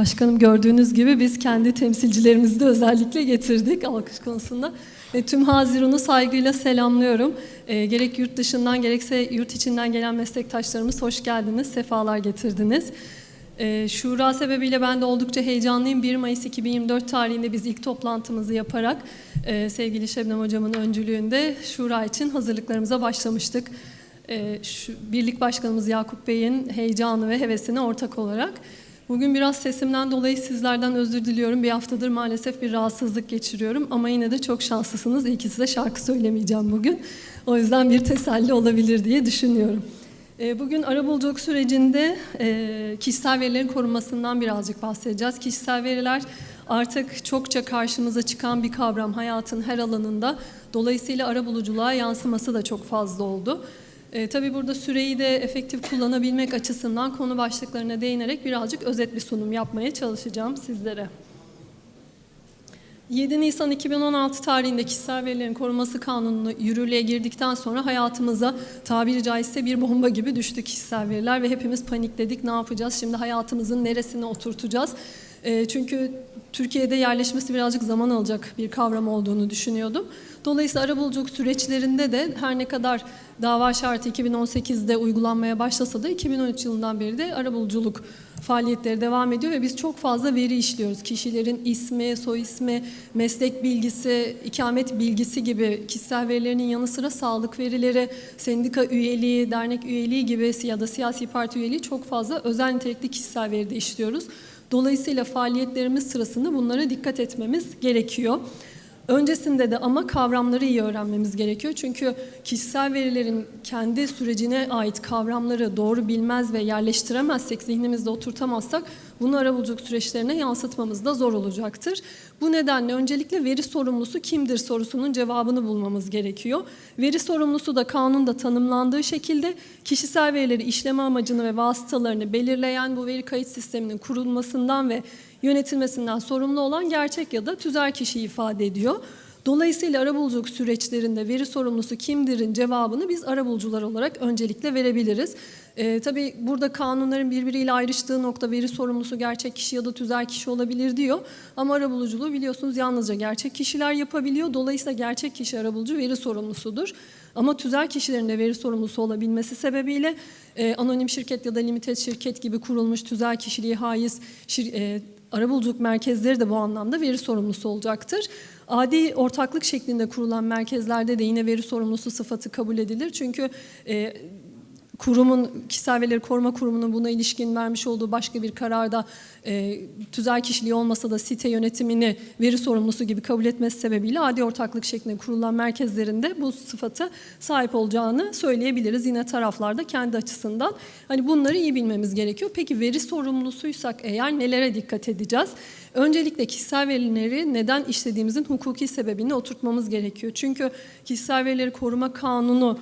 Başkanım gördüğünüz gibi biz kendi temsilcilerimizi de özellikle getirdik alkış konusunda. Ve tüm Hazirun'u saygıyla selamlıyorum. E, gerek yurt dışından gerekse yurt içinden gelen meslektaşlarımız hoş geldiniz, sefalar getirdiniz. E, şura sebebiyle ben de oldukça heyecanlıyım. 1 Mayıs 2024 tarihinde biz ilk toplantımızı yaparak e, sevgili Şebnem Hocam'ın öncülüğünde şura için hazırlıklarımıza başlamıştık. E, şu, Birlik Başkanımız Yakup Bey'in heyecanı ve hevesine ortak olarak. Bugün biraz sesimden dolayı sizlerden özür diliyorum. Bir haftadır maalesef bir rahatsızlık geçiriyorum ama yine de çok şanslısınız. İyi ki size şarkı söylemeyeceğim bugün. O yüzden bir teselli olabilir diye düşünüyorum. E, Bugün arabuluculuk sürecinde e, kişisel verilerin korunmasından birazcık bahsedeceğiz. Kişisel veriler artık çokça karşımıza çıkan bir kavram hayatın her alanında. Dolayısıyla arabuluculuğa yansıması da çok fazla oldu. E, tabii burada süreyi de efektif kullanabilmek açısından konu başlıklarına değinerek birazcık özet bir sunum yapmaya çalışacağım sizlere. 7 Nisan 2016 tarihinde kişisel verilerin korunması kanunu yürürlüğe girdikten sonra hayatımıza tabiri caizse bir bomba gibi düştü kişisel veriler ve hepimiz panikledik. Ne yapacağız? Şimdi hayatımızın neresine oturtacağız? E, çünkü Türkiye'de yerleşmesi birazcık zaman alacak bir kavram olduğunu düşünüyordum. Dolayısıyla arabuluculuk süreçlerinde de her ne kadar dava şartı 2018'de uygulanmaya başlasa da 2013 yılından beri de arabuluculuk faaliyetleri devam ediyor ve biz çok fazla veri işliyoruz. Kişilerin ismi, soy ismi, meslek bilgisi, ikamet bilgisi gibi kişisel verilerinin yanı sıra sağlık verileri, sendika üyeliği, dernek üyeliği gibi ya da siyasi parti üyeliği çok fazla özel nitelikli kişisel veride işliyoruz. Dolayısıyla faaliyetlerimiz sırasında bunlara dikkat etmemiz gerekiyor. Öncesinde de ama kavramları iyi öğrenmemiz gerekiyor. Çünkü kişisel verilerin kendi sürecine ait kavramları doğru bilmez ve yerleştiremezsek, zihnimizde oturtamazsak bunu arabuluculuk süreçlerine yansıtmamız da zor olacaktır. Bu nedenle öncelikle veri sorumlusu kimdir sorusunun cevabını bulmamız gerekiyor. Veri sorumlusu da kanunda tanımlandığı şekilde kişisel verileri işleme amacını ve vasıtalarını belirleyen bu veri kayıt sisteminin kurulmasından ve yönetilmesinden sorumlu olan gerçek ya da tüzel kişiyi ifade ediyor. Dolayısıyla arabuluculuk süreçlerinde veri sorumlusu kimdir'in cevabını biz arabulucular olarak öncelikle verebiliriz. Ee, tabii burada kanunların birbiriyle ayrıştığı nokta veri sorumlusu gerçek kişi ya da tüzel kişi olabilir diyor. Ama arabuluculuğu biliyorsunuz yalnızca gerçek kişiler yapabiliyor. Dolayısıyla gerçek kişi arabulucu veri sorumlusudur. Ama tüzel kişilerin de veri sorumlusu olabilmesi sebebiyle e, anonim şirket ya da limited şirket gibi kurulmuş tüzel kişiliği haiz şir, e, arabuluculuk merkezleri de bu anlamda veri sorumlusu olacaktır. Adi ortaklık şeklinde kurulan merkezlerde de yine veri sorumlusu sıfatı kabul edilir. Çünkü e, kurumun, kişisel verileri koruma kurumunun buna ilişkin vermiş olduğu başka bir kararda e, tüzel kişiliği olmasa da site yönetimini veri sorumlusu gibi kabul etmesi sebebiyle adi ortaklık şeklinde kurulan merkezlerinde bu sıfatı sahip olacağını söyleyebiliriz. Yine taraflarda kendi açısından. Hani bunları iyi bilmemiz gerekiyor. Peki veri sorumlusuysak eğer nelere dikkat edeceğiz? Öncelikle kişisel verileri neden işlediğimizin hukuki sebebini oturtmamız gerekiyor. Çünkü kişisel verileri koruma kanunu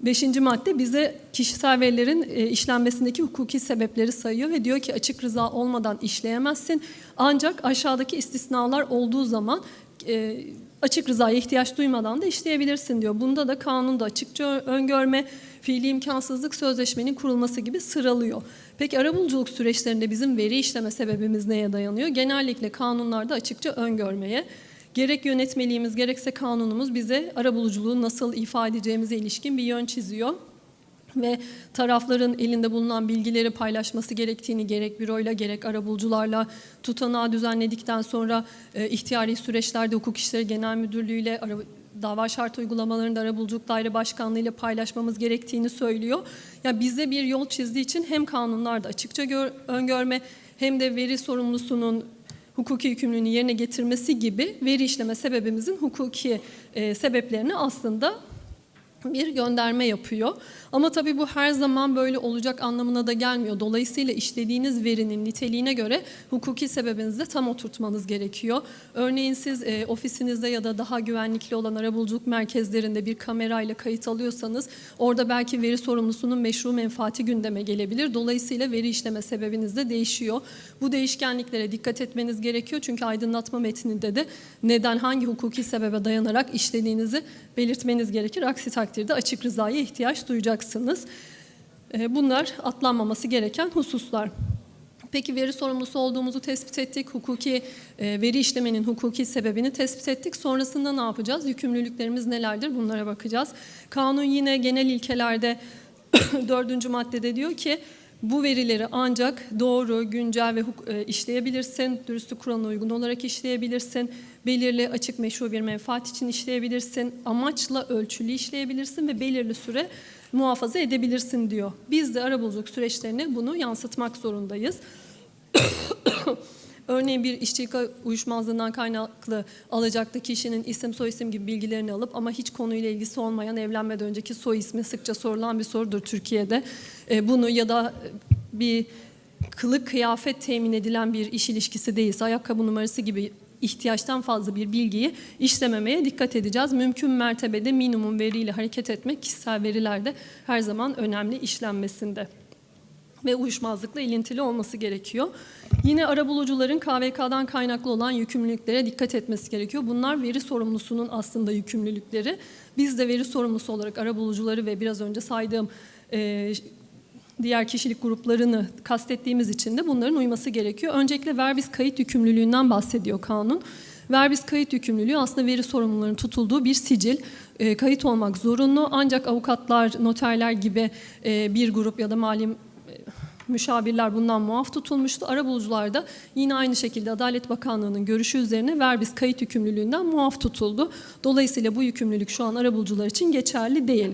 Beşinci madde bize kişisel verilerin e, işlenmesindeki hukuki sebepleri sayıyor ve diyor ki açık rıza olmadan işleyemezsin. Ancak aşağıdaki istisnalar olduğu zaman e, açık rızaya ihtiyaç duymadan da işleyebilirsin diyor. Bunda da kanunda açıkça öngörme, fiili imkansızlık sözleşmenin kurulması gibi sıralıyor. Peki arabuluculuk süreçlerinde bizim veri işleme sebebimiz neye dayanıyor? Genellikle kanunlarda açıkça öngörmeye. Gerek yönetmeliğimiz gerekse kanunumuz bize arabuluculuğu nasıl ifade edeceğimize ilişkin bir yön çiziyor ve tarafların elinde bulunan bilgileri paylaşması gerektiğini gerek büroyla gerek arabulucularla tutanağı düzenledikten sonra e, ihtiyari süreçlerde Hukuk İşleri Genel Müdürlüğü ile ara, dava şart uygulamalarında arabuluculuk daire başkanlığı ile paylaşmamız gerektiğini söylüyor. Ya yani bize bir yol çizdiği için hem kanunlarda açıkça gör, öngörme hem de veri sorumlusunun hukuki yükümlülüğünü yerine getirmesi gibi veri işleme sebebimizin hukuki e, sebeplerini aslında bir gönderme yapıyor. Ama tabii bu her zaman böyle olacak anlamına da gelmiyor. Dolayısıyla işlediğiniz verinin niteliğine göre hukuki sebebinizi de tam oturtmanız gerekiyor. Örneğin siz e, ofisinizde ya da daha güvenlikli olan arabuluculuk merkezlerinde bir kamerayla kayıt alıyorsanız orada belki veri sorumlusunun meşru menfaati gündeme gelebilir. Dolayısıyla veri işleme sebebiniz de değişiyor. Bu değişkenliklere dikkat etmeniz gerekiyor. Çünkü aydınlatma metninde de neden hangi hukuki sebebe dayanarak işlediğinizi belirtmeniz gerekir. Aksi takdirde açık rızaya ihtiyaç duyacaksınız. Bunlar atlanmaması gereken hususlar. Peki veri sorumlusu olduğumuzu tespit ettik. Hukuki e, veri işlemenin hukuki sebebini tespit ettik. Sonrasında ne yapacağız? Yükümlülüklerimiz nelerdir? Bunlara bakacağız. Kanun yine genel ilkelerde dördüncü maddede diyor ki bu verileri ancak doğru, güncel ve huk- e, işleyebilirsin. Dürüstlük kuralına uygun olarak işleyebilirsin. Belirli, açık, meşru bir menfaat için işleyebilirsin. Amaçla ölçülü işleyebilirsin ve belirli süre muhafaza edebilirsin diyor. Biz de arabuluculuk süreçlerine bunu yansıtmak zorundayız. Örneğin bir işçi uyuşmazlığından kaynaklı alacaklı kişinin isim soyisim gibi bilgilerini alıp ama hiç konuyla ilgisi olmayan evlenmeden önceki soy ismi sıkça sorulan bir sorudur Türkiye'de. E, bunu ya da bir kılık kıyafet temin edilen bir iş ilişkisi değilse ayakkabı numarası gibi ihtiyaçtan fazla bir bilgiyi işlememeye dikkat edeceğiz. Mümkün mertebede minimum veriyle hareket etmek kişisel verilerde her zaman önemli işlenmesinde ve uyuşmazlıkla ilintili olması gerekiyor. Yine arabulucuların KVK'dan kaynaklı olan yükümlülüklere dikkat etmesi gerekiyor. Bunlar veri sorumlusunun aslında yükümlülükleri. Biz de veri sorumlusu olarak arabulucuları ve biraz önce saydığım e, diğer kişilik gruplarını kastettiğimiz için de bunların uyması gerekiyor. Öncelikle verbis kayıt yükümlülüğünden bahsediyor kanun. Verbis kayıt yükümlülüğü aslında veri sorumlularının tutulduğu bir sicil. E, kayıt olmak zorunlu ancak avukatlar, noterler gibi e, bir grup ya da mali müşavirler bundan muaf tutulmuştu. Arabulucular da yine aynı şekilde Adalet Bakanlığı'nın görüşü üzerine verbis kayıt yükümlülüğünden muaf tutuldu. Dolayısıyla bu yükümlülük şu an arabulucular için geçerli değil.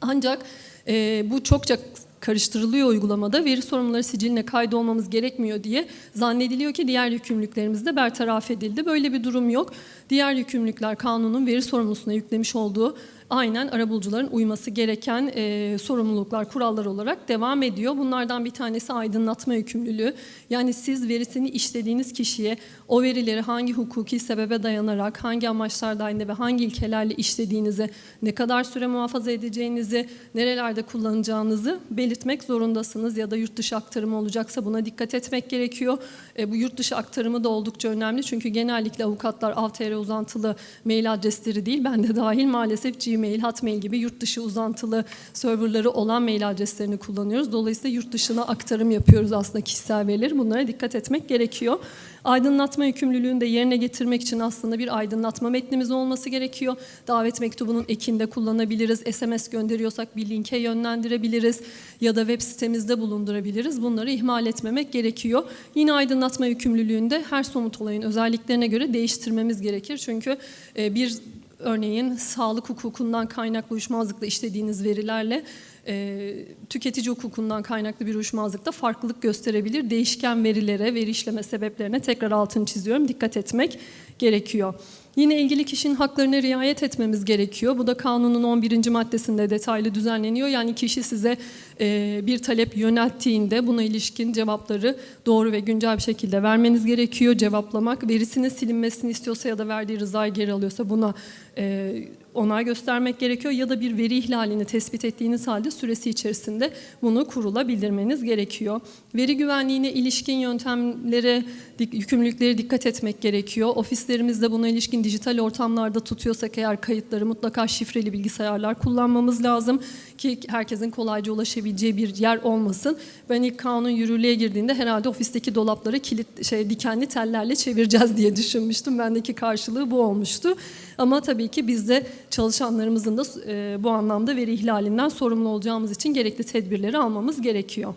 Ancak e, bu çokça karıştırılıyor uygulamada. Veri sorumluları siciline kaydolmamız gerekmiyor diye zannediliyor ki diğer yükümlülüklerimiz de bertaraf edildi. Böyle bir durum yok. Diğer yükümlülükler kanunun veri sorumlusuna yüklemiş olduğu aynen arabulucuların uyması gereken e, sorumluluklar, kurallar olarak devam ediyor. Bunlardan bir tanesi aydınlatma yükümlülüğü. Yani siz verisini işlediğiniz kişiye o verileri hangi hukuki sebebe dayanarak, hangi amaçlar dahilinde ve hangi ilkelerle işlediğinizi, ne kadar süre muhafaza edeceğinizi, nerelerde kullanacağınızı belirtmek zorundasınız. Ya da yurt dışı aktarımı olacaksa buna dikkat etmek gerekiyor. E, bu yurt dışı aktarımı da oldukça önemli. Çünkü genellikle avukatlar Av.tr uzantılı mail adresleri değil, ben de dahil maalesef Gmail, Hotmail gibi yurt dışı uzantılı serverları olan mail adreslerini kullanıyoruz. Dolayısıyla yurt dışına aktarım yapıyoruz aslında kişisel verileri. Bunlara dikkat etmek gerekiyor. Aydınlatma yükümlülüğünü de yerine getirmek için aslında bir aydınlatma metnimiz olması gerekiyor. Davet mektubunun ekinde kullanabiliriz. SMS gönderiyorsak bir linke yönlendirebiliriz ya da web sitemizde bulundurabiliriz. Bunları ihmal etmemek gerekiyor. Yine aydınlatma yükümlülüğünde her somut olayın özelliklerine göre değiştirmemiz gerekir. Çünkü e, bir örneğin sağlık hukukundan kaynaklı uyuşmazlıkla işlediğiniz verilerle e, tüketici hukukundan kaynaklı bir uyuşmazlıkta farklılık gösterebilir. Değişken verilere, veri işleme sebeplerine tekrar altını çiziyorum. Dikkat etmek gerekiyor. Yine ilgili kişinin haklarına riayet etmemiz gerekiyor. Bu da kanunun 11. maddesinde detaylı düzenleniyor. Yani kişi size e, bir talep yönelttiğinde buna ilişkin cevapları doğru ve güncel bir şekilde vermeniz gerekiyor. Cevaplamak, verisinin silinmesini istiyorsa ya da verdiği rızayı geri alıyorsa buna e, onay göstermek gerekiyor. Ya da bir veri ihlalini tespit ettiğiniz halde süresi içerisinde bunu kurula bildirmeniz gerekiyor. Veri güvenliğine ilişkin yöntemlere, yükümlülüklere dikkat etmek gerekiyor. Ofislerimizde buna ilişkin dijital ortamlarda tutuyorsak eğer kayıtları mutlaka şifreli bilgisayarlar kullanmamız lazım ki herkesin kolayca ulaşabileceği bir yer olmasın. Ben ilk kanun yürürlüğe girdiğinde herhalde ofisteki dolapları kilit şey dikenli tellerle çevireceğiz diye düşünmüştüm. Bendeki karşılığı bu olmuştu. Ama tabii ki biz de çalışanlarımızın da bu anlamda veri ihlalinden sorumlu olacağımız için gerekli tedbirleri almamız gerekiyor.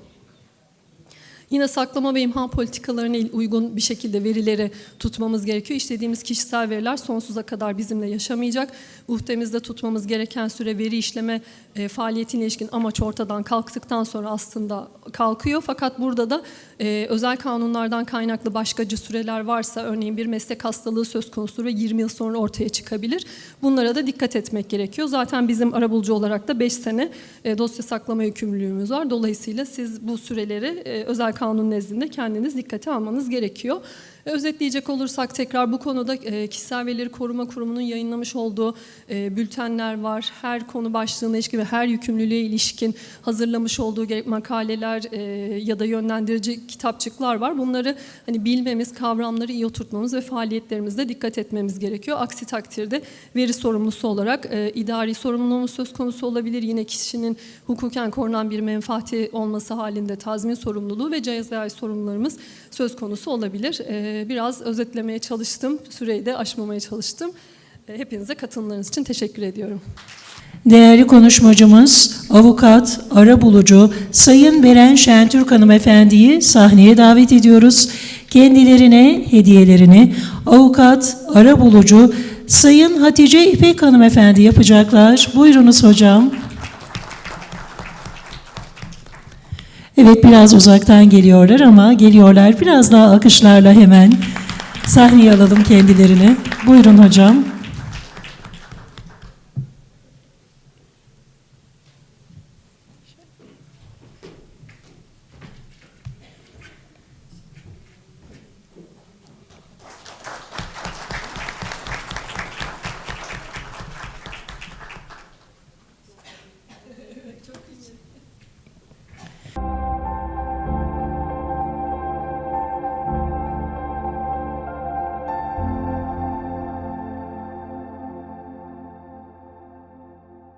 Yine saklama ve imha politikalarına uygun bir şekilde verileri tutmamız gerekiyor. İşlediğimiz kişisel veriler sonsuza kadar bizimle yaşamayacak. Uhtemizde tutmamız gereken süre veri işleme e, faaliyetine ilişkin amaç ortadan kalktıktan sonra aslında kalkıyor. Fakat burada da e, özel kanunlardan kaynaklı başkacı süreler varsa örneğin bir meslek hastalığı söz konusu ve 20 yıl sonra ortaya çıkabilir. Bunlara da dikkat etmek gerekiyor. Zaten bizim arabulucu olarak da 5 sene e, dosya saklama yükümlülüğümüz var. Dolayısıyla siz bu süreleri e, özel kanun nezdinde kendiniz dikkate almanız gerekiyor. Özetleyecek olursak tekrar bu konuda e, Kişisel Verileri Koruma Kurumu'nun yayınlamış olduğu e, bültenler var. Her konu başlığına ilişkin ve her yükümlülüğe ilişkin hazırlamış olduğu gerek makaleler e, ya da yönlendirici kitapçıklar var. Bunları hani bilmemiz, kavramları iyi oturtmamız ve faaliyetlerimizde dikkat etmemiz gerekiyor. Aksi takdirde veri sorumlusu olarak idari sorumluluğumuz söz konusu olabilir. Yine kişinin hukuken korunan bir menfaati olması halinde tazmin sorumluluğu ve cezai sorumlularımız söz konusu olabilir. E, biraz özetlemeye çalıştım. Süreyi de aşmamaya çalıştım. E, hepinize katılımlarınız için teşekkür ediyorum. Değerli konuşmacımız, avukat, arabulucu Sayın Beren Şentürk hanımefendiyi sahneye davet ediyoruz. Kendilerine hediyelerini avukat, arabulucu Sayın Hatice İpek hanımefendi yapacaklar. Buyurunuz hocam. Evet biraz uzaktan geliyorlar ama geliyorlar biraz daha akışlarla hemen sahneye alalım kendilerini. Buyurun hocam.